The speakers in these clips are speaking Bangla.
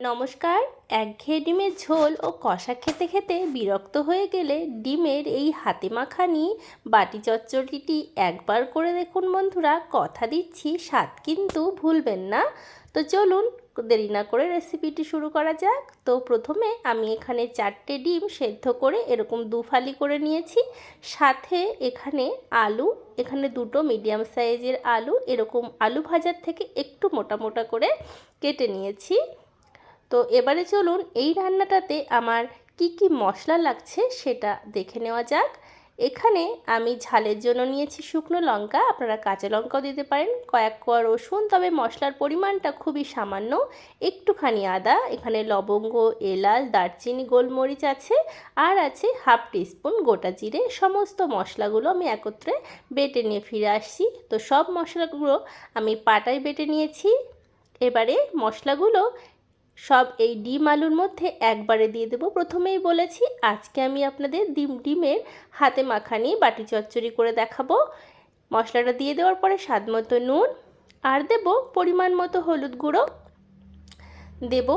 নমস্কার। একঘেয়ে ডিমের ঝোল ও কষা খেতে খেতে বিরক্ত হয়ে গেলে ডিমের এই হাতে মাখানি বাটি চচ্চড়িটি একবার করে দেখুন বন্ধুরা, কথা দিচ্ছি স্বাদ কিন্তু ভুলবেন না। তো চলুন, দেরি না করে রেসিপিটি শুরু করা যাক। তো প্রথমে আমি এখানে চারটে ডিম সেদ্ধ করে এরকম দু ফালি করে নিয়েছি। সাথে এখানে আলু, এখানে দুটো মিডিয়াম সাইজের আলু, এরকম আলু ভাজার থেকে একটু মোটা মোটা করে কেটে নিয়েছি। তো এবারে চলুন এই রান্নাটাতে আমার কি কি মশলা লাগছে সেটা দেখে নেওয়া যাক। এখানে আমি ঝালের জন্য নিয়েছি শুকনো লঙ্কা, আপনারা কাঁচা লঙ্কাও দিতে পারেন, কয়েক কোয়া রসুন, তবে মশলার পরিমাণটা খুবই সামান্য, একটুখানি আদা, এখানে লবঙ্গ, এলাচ, দারচিনি, গোলমরিচ আছে, আর আছে হাফ টিস্পুন গোটা জিরে, সমস্ত মশলাগুলো আমি একত্রে বেটে নিয়ে ফিরে আসছি। তো সব মশলাগুলো আমি পাটায় বেটে নিয়েছি। এবারে মশলাগুলো সব এই ডিম আলুর মধ্যে একবারে দিয়ে দেবো। প্রথমেই বলেছি আজকে আমি আপনাদের ডিম, ডিমের হাতে মাখানি বাটি চচ্চড়ি করে দেখাবো। মশলাটা দিয়ে দেওয়ার পরে স্বাদ মতো নুন আর দেব পরিমাণ মতো হলুদ গুঁড়ো। দেব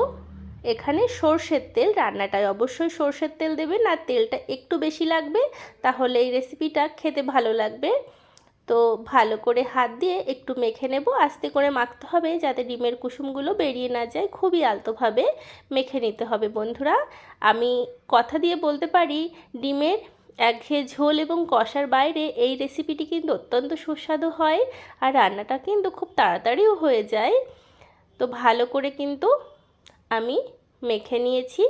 এখানে সর্ষের তেল, রান্নাটায় অবশ্যই সর্ষের তেল দেবেন আর তেলটা একটু বেশি লাগবে, তাহলে এই রেসিপিটা খেতে ভালো লাগবে। তো ভালো করে হাত দিয়ে একটু মেখে নেব। আস্তে করে মাখতে হবে যাতে ডিমের কুসুমগুলো বেরিয়ে না যায়। খুবই আলতোভাবে মেখে নিতে হবে বন্ধুরা। আমি কথা দিয়ে বলতে পারি, ডিমের একঘেয়ে ঝোল এবং কষার বাইরে এই রেসিপিটি কিন্তু অত্যন্ত সুস্বাদু হয় আর রান্নাটা কিন্তু খুব তাড়াতাড়িও হয়ে যায়। তো ভালো করে কিন্তু আমি মেখে নিয়েছি।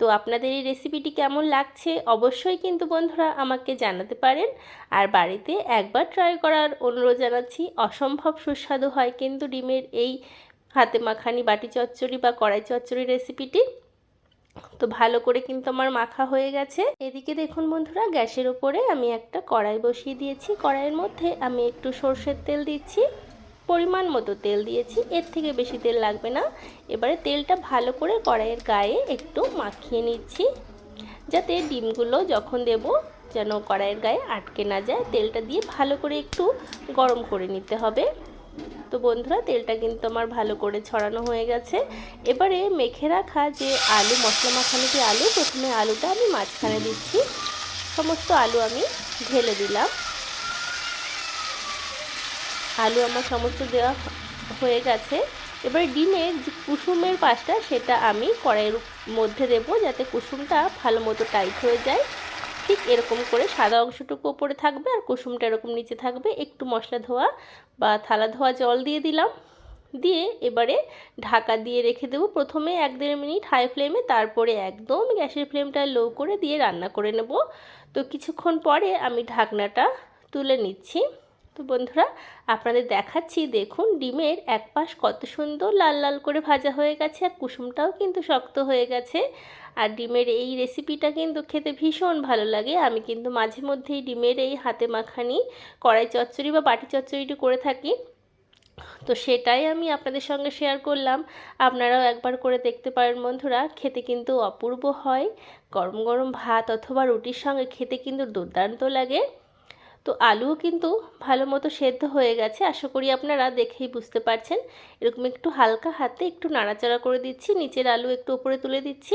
তো আপনাদের এই রেসিপিটি কেমন লাগছে অবশ্যই কিন্তু বন্ধুরা আমাকে জানাতে পারেন। আর বাড়িতে একবার ট্রাই করার অনুরোধ জানাচ্ছি, অসম্ভব সুস্বাদু হয় কিন্তু ডিমের এই হাতে মাখানি, বাটি চচ্চড়ি বা কড়াই চচ্চড়ি রেসিপিটি তো ভালো করে কিন্তু আমার মাখা হয়ে গেছে। এদিকে দেখুন বন্ধুরা, গ্যাসের ওপরে আমি একটা কড়াই বসিয়ে দিয়েছি। কড়াইয়ের মধ্যে আমি একটু সর্ষের তেল দিচ্ছি। পরিমাণ মতো তেল দিয়েছি। এর থেকে বেশি তেল লাগবে না। এবারে তেলটা ভালো করে কড়াইয়ের গায়ে একটু মাখিয়ে নিচ্ছি। যাতে ডিমগুলো যখন দেব যেন কড়াইয়ের গায়ে আটকে না যায়, তেলটা দিয়ে ভালো করে একটু গরম করে নিতে হবে। তো বন্ধুরা, তেলটা কিন্তু আমার ভালো করে ছড়ানো হয়ে গেছে। এবারে মেখে রাখা যে আলু, মশলা মাখানো যে আলু, প্রথমে আলুটা আমি মাঝখানে দিচ্ছি। সমস্ত আলু আমি ঢেলে দিলাম। আলু আমার সমস্ত দেওয়া হয়ে গেছে। এবার ডিমের যে কুসুমের পাশটা সেটা আমি কড়াইয়ের মধ্যে দেব যাতে কুসুমটা ভালো মতো টাইট হয়ে যায়। ঠিক এরকম করে সাদা অংশটুকু ওপরে থাকবে আর কুসুমটা এরকম নিচে থাকবে। একটু মশলা ধোয়া বা থালা ধোয়া জল দিয়ে দিলাম। দিয়ে এবারে ঢাকা দিয়ে রেখে দেবো। প্রথমে এক দেড় মিনিট হাই ফ্লেমে তারপরে একদম গ্যাসের ফ্লেমটা লো করে দিয়ে রান্না করে নেব। তো কিছুক্ষণ পরে আমি ঢাকনাটা তুলে নিচ্ছি। তো বন্ধুরা, আপনাদের দেখাচ্ছি, দেখুন ডিমের এক পাশ কত সুন্দর লাল লাল করে ভাজা হয়ে গেছে আর কুসুমটাও কিন্তু শক্ত হয়ে গেছে। আর ডিমের এই রেসিপিটা কিন্তু খেতে ভীষণ ভালো লাগে। আমি কিন্তু মাঝে মধ্যেই ডিমের এই হাতে মাখানি, কড়াই চচ্চড়ি বা বাটি চচ্চড়িটি করে থাকি। তো সেটাই আমি আপনাদের সঙ্গে শেয়ার করলাম। আপনারাও একবার করে দেখতে পারেন বন্ধুরা, খেতে কিন্তু অপূর্ব হয়। গরম গরম ভাত অথবা রুটির সঙ্গে খেতে কিন্তু দুর্দান্ত লাগে। তো আলুও কিন্তু ভালো মতো সেদ্ধ হয়ে গেছে। আশা করি আপনারা দেখেই বুঝতে পারছেন। এরকম একটু হালকা হাতে একটু নাড়াচাড়া করে দিচ্ছি। নিচের আলু একটু উপরে তুলে দিচ্ছি।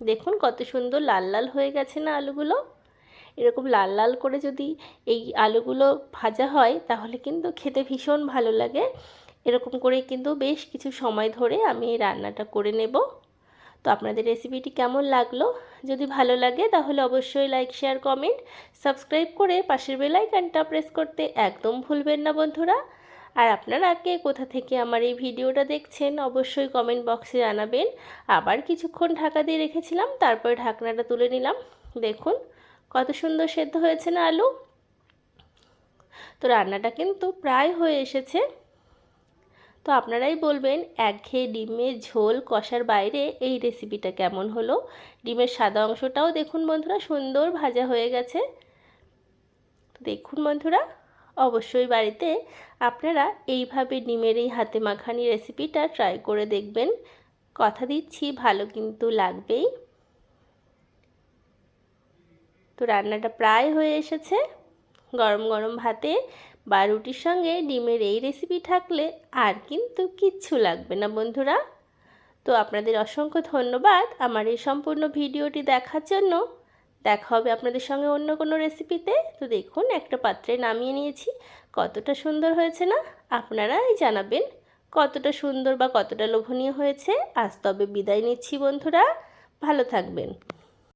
দেখুন কত সুন্দর লাল লাল হয়ে গেছে না আলুগুলো? এরকম লাল লাল করে যদি এই আলুগুলো ভাজা হয়, তাহলে কিন্তু খেতে ভীষণ ভালো লাগে। এরকম করে কিন্তু বেশ কিছু সময় ধরে আমি এই রান্নাটা করে নেব। তো আপনাদের রেসিপিটি কেমন লাগল? যদি ভালো লাগে, তাহলে অবশ্যই লাইক শেয়ার কমেন্ট সাবস্ক্রাইব করে পাশের বেলাইকানটা প্রেস করতে একদম ভুলবেন না বন্ধুরা। আর আপনারা কে কোথা থেকে আমার এই ভিডিওটা দেখছেন, অবশ্যই কমেন্ট বক্সে জানাবেন। আবার কিছুক্ষণ ঢাকা দিয়ে রেখেছিলাম, তারপরে ঢাকনাটা তুলে নিলাম। দেখুন, কত সুন্দর সেদ্ধ হয়েছে না আলু? তো রান্নাটা কিন্তু প্রায় হয়ে এসেছে। তো আপনারাই বলবেন, একঘেয়ে ডিমের ঝোল কষার বাইরে এই রেসিপিটা কেমন হলো? ডিমের সাদা অংশটাও দেখুন বন্ধুরা, সুন্দর ভাজা হয়ে গেছে। দেখুন বন্ধুরা, অবশ্যই বাড়িতে আপনারা এইভাবে ডিমের এই হাতে মাখানি রেসিপিটা ট্রাই করে দেখবেন। কথা দিচ্ছি, ভালো কিন্তু লাগবেই। তো রান্নাটা প্রায় হয়ে এসেছে। গরম গরম ভাতে বা রুটির সঙ্গে ডিমের এই রেসিপি থাকলে আর কিন্তু কিচ্ছু লাগবে না, বন্ধুরা। তো আপনাদের অসংখ্য ধন্যবাদ আমার এই সম্পূর্ণ ভিডিওটি দেখার জন্য। দেখা হবে আপনাদের সঙ্গে অন্য কোনো রেসিপিতে তো দেখুন, একটা পাত্রে নামিয়ে নিয়েছি। কতটা সুন্দর হয়েছে না? আপনারাই জানাবেন কতটা সুন্দর বা কতটা লোভনীয় হয়েছে। আজ তবে বিদায় নিচ্ছি, বন্ধুরা। ভালো থাকবেন।